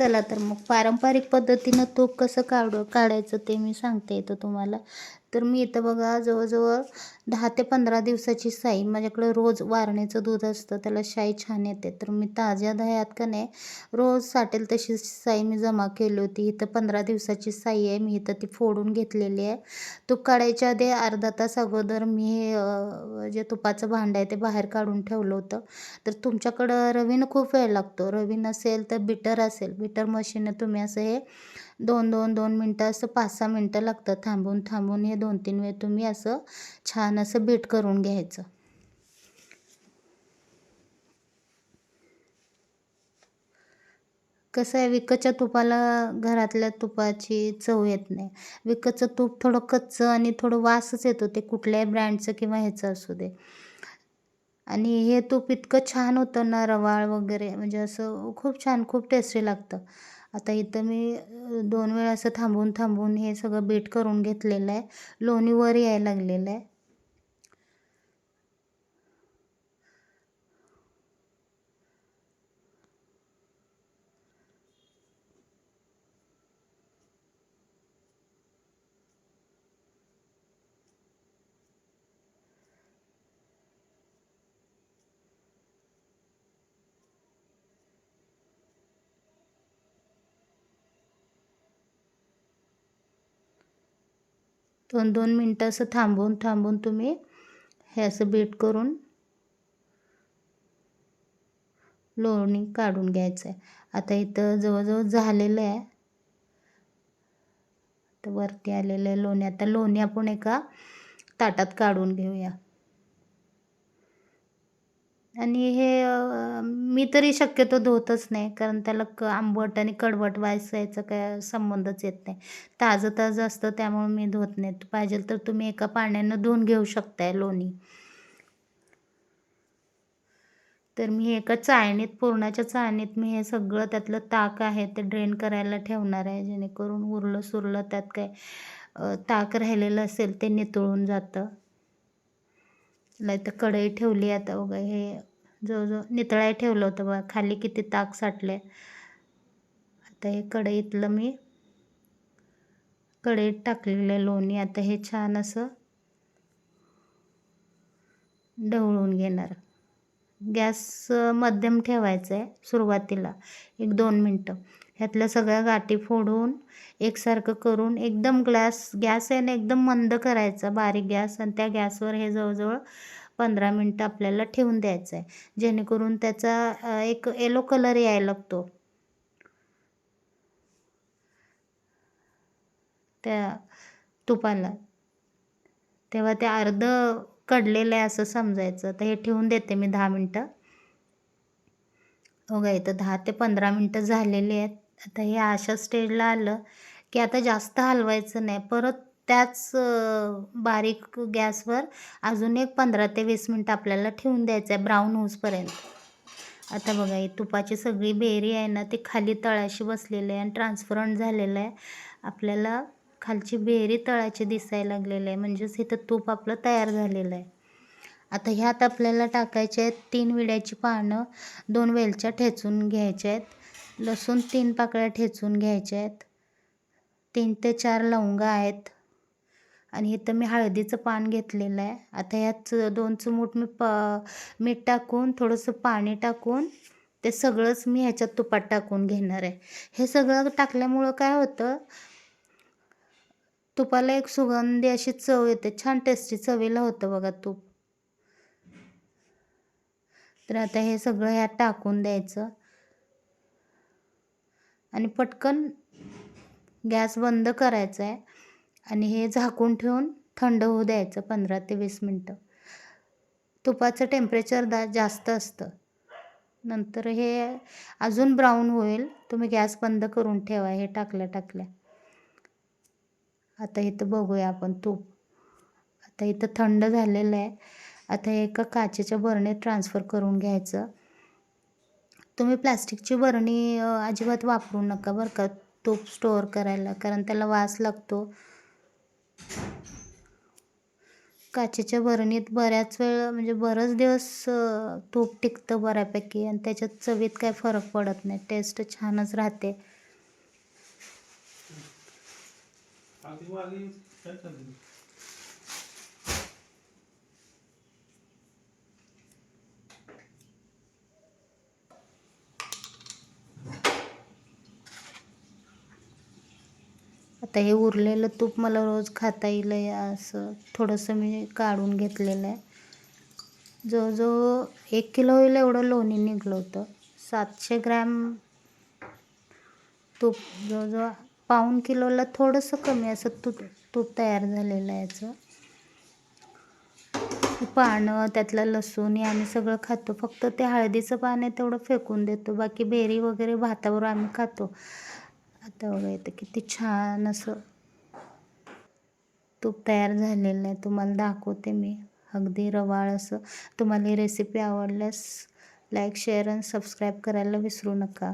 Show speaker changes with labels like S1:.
S1: चला तर मग पारंपरिक पद्धतीनं तूप कसं काढू काढायचं ते मी सांगते इथं तुम्हाला. तर मी इथं बघा जवळजवळ दहा ते पंधरा दिवसाची साई माझ्याकडे रोज वारणेचं दूध असतं त्याला शाई छान येते. तर मी ताज्या दह्यात का नाही रोज साठेल तशी साई मी जमा केली होती. इथं पंधरा दिवसाची साई आहे मी इथं ती फोडून घेतलेली आहे. तूप काढायच्या आधी अर्धा तास अगोदर मी जे तुपाचं भांडं आहे ते बाहेर काढून ठेवलं होतं. तर तुमच्याकडं रवीनं खूप वेळ लागतो. रवी नसेल तर बिटर असेल. बिटर मशीन तुम्ही असं हे दोन दोन दोन मिनटं असं पाच सहा मिनटं लागतं थांबून थांबून हे दोन तीन वेळ तुम्ही असं छान असं बीट करून घ्यायचं. कसं आहे विकतच्या तुपाला घरातल्या तुपाची चव येत नाही. विकतचं तूप थोडं कच्चं आणि थोडं वासच येतो ते कुठल्याही ब्रँडचं किंवा ह्याचं असू दे. आणि हे तूप इतकं छान होतं ना रवाळ वगैरे म्हणजे असं खूप छान खूप टेस्टी लागतं. आता इथं मी दोन वेळा असं थांबून थांबून हे सगळं बीट करून घेतलेलं आहे. लोणी वर यायला लागलेलं आहे. दोन दोन मिनटं असं थांबून थांबून तुम्ही हे असं बीट करून लोणी काढून घ्यायचं आहे आता इथं जवळजवळ झालेलं आहे. तर वरती आलेलं आहे लोणी. आता लोणी आपण एका ताटात काढून घेऊया. आणि हे मी तरी शक्यतो धुतच नाही कारण त्याला क आंबट आणि कडवट वास याचा काय संबंधच येत नाही. ताजं ताजं असतं त्यामुळे मी धुत नाही. पाहिजे तर तुम्ही एका पाण्यानं धुवून घेऊ शकताय लोणी. तर मी एका चाळणीत पुरणाच्या चाळणीत मी हे सगळं त्यातलं ताक आहे ते ड्रेन करायला ठेवणार आहे जेणेकरून उरलं सुरलं त्यात काय ताक राहिलेलं असेल ते नितळून जातं. नाही तर कढई ठेवली आता बघा हे जवळजवळ नितळाय ठेवलं होतं बघा. खाली किती ताक साठले. आता हे कढईतलं मी कढईत टाकलेलं आहे लोणी. आता हे छान असं ढवळून घेणार. गॅस मध्यम ठेवायचा आहे सुरुवातीला. एक दोन मिनटं. ह्यातल्या सगळ्या गाठी फोडून एकसारखं करून एकदम ग्लॅस गॅस आहे ना एकदम मंद करायचा बारीक गॅस. आणि त्या गॅसवर हे जवळजवळ पंधरा मिनटं आपल्याला ठेवून द्यायचं आहे. जेणेकरून त्याचा एक येलो कलर यायला लागतो. त्या तुपाला. तेव्हा ते अर्ध कडलेलं आहे असं समजायचं. तर हे ठेवून देते मी दहा मिनटं. बघा हो इथं दहा ते पंधरा मिनटं झालेली आहेत. आता हे अशा स्टेजला आलं की आता जास्त हलवायचं नाही. परत त्याच बारीक गॅसवर अजून एक पंधरा ते वीस मिनटं आपल्याला ठेवून द्यायचं आहे ब्राऊन होऊसपर्यंत. आता बघा ही तुपाची सगळी बेरी आहे ना ती खाली तळाशी बसलेली आहे आणि ट्रान्सफरंट झालेलं आहे. आपल्याला खालची बेरी तळाची दिसायला लागलेली आहे म्हणजेच इथं तूप आपलं तयार झालेलं आहे. आता ह्यात आपल्याला टाकायचे आहेत तीन विड्याची पानं दोन वेलच्या ठेचून घ्यायच्या आहेत लसूण तीन पाकळ्या ठेचून घ्यायच्या आहेत तीन ते चार लवंगा आहेत आणि इथं मी हळदीचं पान घेतलेलं आहे. आता ह्यात दोन चमूट मी प मीठ टाकून थोडंसं पाणी टाकून ते सगळंच मी ह्याच्यात तुपात टाकून घेणार आहे. हे सगळं टाकल्यामुळं काय होतं तुपाला एक सुगंधी अशी चव येते. छान टेस्टी चवीला होतं बघा तूप. तर आता हे सगळं ह्यात टाकून द्यायचं. आणि पटकन गॅस बंद करायचा आहे. आणि हे झाकून ठेवून थंड होऊ द्यायचं पंधरा ते वीस मिनटं. तुपाचं टेम्परेचर दा जास्त असतं. नंतर हे अजून ब्राऊन होईल. तुम्ही गॅस बंद करून ठेवा हे टाकल्या टाकल्या. आता इथं बघूया आपण तूप. आता इथं थंड झालेलं आहे. आता हे एका काचेच्या बरणीत ट्रान्सफर करून घ्यायचं. तुम्ही प्लास्टिकची बरणी अजिबात वापरू नका बरं का. तूप स्टोअर करायला कारण त्याला वास लागतो. काचेच्या भरणीत बऱ्याच वेळ म्हणजे बरंच दिवस तूप टिकतं बऱ्यापैकी आणि त्याच्यात चवीत काय फरक पडत नाही. टेस्ट छानच राहते
S2: आधी वाली काय चालली
S1: आता हे उरलेलं तूप मला रोज खाता येईल या असं थोडंसं मी काढून घेतलेलं आहे. जवळजवळ एक किलो होईल एवढं लोणी निघलं होतं. सातशे ग्रॅम तूप जवळजवळ पाऊण किलोला थोडंसं कमी असं तूप तूप तयार झालेलं आहे याचं. पानं त्यातलं लसूण हे आम्ही सगळं खातो. फक्त ते हळदीचं पान आहे तेवढं फेकून देतो. बाकी बेरी वगैरे भातावर आम्ही खातो. आता बघा इथं किती छान असं तूप तयार झालेलं आहे. तुम्हाला दाखवते मी. अगदी रवाळ असं. तुम्हाला ही रेसिपी आवडल्यास लाईक शेअर आणि सबस्क्राईब करायला विसरू नका.